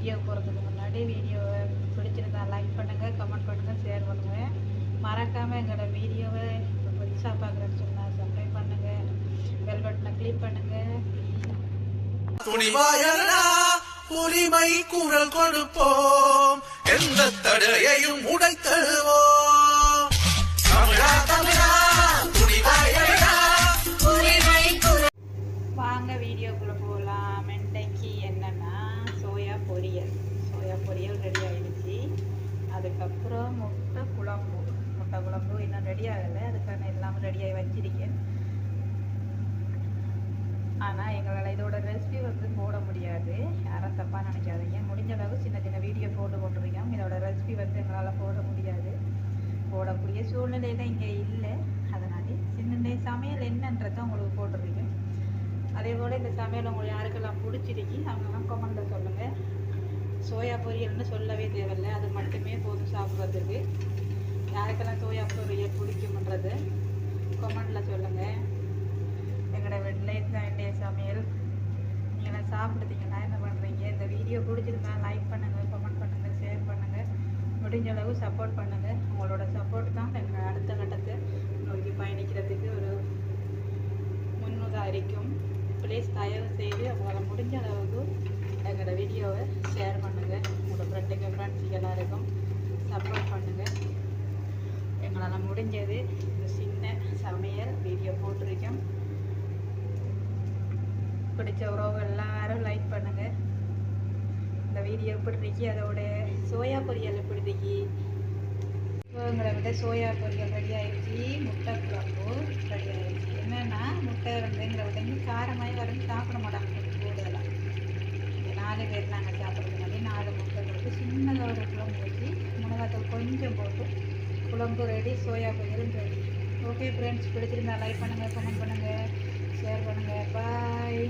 Video போகிறதுக்கு முன்னாடி வீடியோவை பிடிச்சிருந்தா லைக் பண்ணுங்கள் கமெண்ட் பண்ணுங்கள் ஷேர் பண்ணுங்கள் மறக்காமல் எங்களோட வீடியோவை புதுசாக பார்க்குறேன்னு சொன்னால் சப்ஸ்கிரைப் பண்ணுங்கள் பெல் பட்டனை கிளிக் பண்ணுங்கள் உரிமை குரல் கொடுப்போம். எந்த தடையையும் உடைத்தழுவோம். தமிழா வாங்க வீடியோக்குள்ளே போகலாம் இன்றைக்கு என்னென்னா சோயா பொரியல் சோயா பொரியல் ரெடி ஆகிடுச்சி அதுக்கப்புறம் முட்டை குழம்பு. முட்டை குழம்பு இன்னும் ரெடி ஆகலை. அதுக்கான எல்லாமே ரெடியாகி வச்சிருக்கேன். ஆனால் எங்களால் இதோட ரெசிபி வந்து போட முடியாது. யாரும் தப்பாக நினைக்காதீங்க. முடிஞ்ச அளவு சின்ன சின்ன வீடியோ போட்டு போட்டிருக்கோம் இதோட ரெசிபி வந்து எங்களால் போட முடியாது. போடக்கூடிய சூழ்நிலை தான் இங்கே இல்லை. அதனாலே சின்ன சமையல் என்னன்றதை உங்களுக்கு போட்டிருக்கேன். அதே போல் இந்த சமையல் உங்களுக்கு யாருக்கெல்லாம் பிடிச்சிருக்கு அவங்கெல்லாம் கொமெண்ட் சோயா பொரியல்னு சொல்லவே தேவையில்லை. அது மட்டுமே போதும் சாப்பிட்றதுக்கு. யாருக்கெல்லாம் சோயா பொரியல் பிடிக்கும்ன்றது கொமெண்டில் சொல்லுங்கள் எங்களோட வெள்ளையத்து வேண்டிய சமையல். நீங்களாம் சாப்பிடுதீங்கன்னா என்ன பண்ணுறீங்க இந்த வீடியோ பிடிச்சிருந்தா லைக் பண்ணுங்கள் கமெண்ட் பண்ணுங்கள் ஷேர் பண்ணுங்கள் முடிஞ்ச அளவு சப்போர்ட் பண்ணுங்கள் உங்களோட சப்போர்ட் தான் எங்கள் அடுத்த கட்டத்தை ப்ளீஸ் தயவு செய்து உங்களால் முடிஞ்ச அளவுக்கு எங்களோட வீடியோவை ஷேர் பண்ணுங்கள் உங்களோட ஃப்ரெண்டுங்க ஃப்ரெண்ட்ஸுக்கு எல்லாருக்கும் சப்போர்ட் பண்ணுங்கள் எங்களால் முடிஞ்சது இந்த சின்ன சமையல் வீடியோ போட்டிருக்கோம் பிடிச்ச உறவு எல்லாரும் லைக் பண்ணுங்கள் இந்த வீடியோ எப்படி இருக்கு அதோட சோயா பொரியல் எப்படி இருக்கு. உங்களை விட சோயா பொரியல் ரெடி ஆயிடுச்சு முட்டை குழம்பு ரெடி ஆயிடுச்சு. என்னன்னா முட்டை வந்து எங்களை விட இங்கே காரமாய் வரும் சாப்பிட மாட்டாங்க கொஞ்சம் கூடுதலாக இங்க நாலு பேர் நாங்கள் சாப்பிட்றதுனால நாலு முட்டை போட்டு சின்னதாக ஒரு குழம்பு வச்சு மிளகாத்தூள் கொஞ்சம் போட்டு குழம்பு ரெடி சோயா பயிரும் ரெடி. ஓகே ஃப்ரெண்ட்ஸ் பிடிச்சிருந்தா லைக் பண்ணுங்கள் கமெண்ட் பண்ணுங்கள் ஷேர் பண்ணுங்கள் பாய்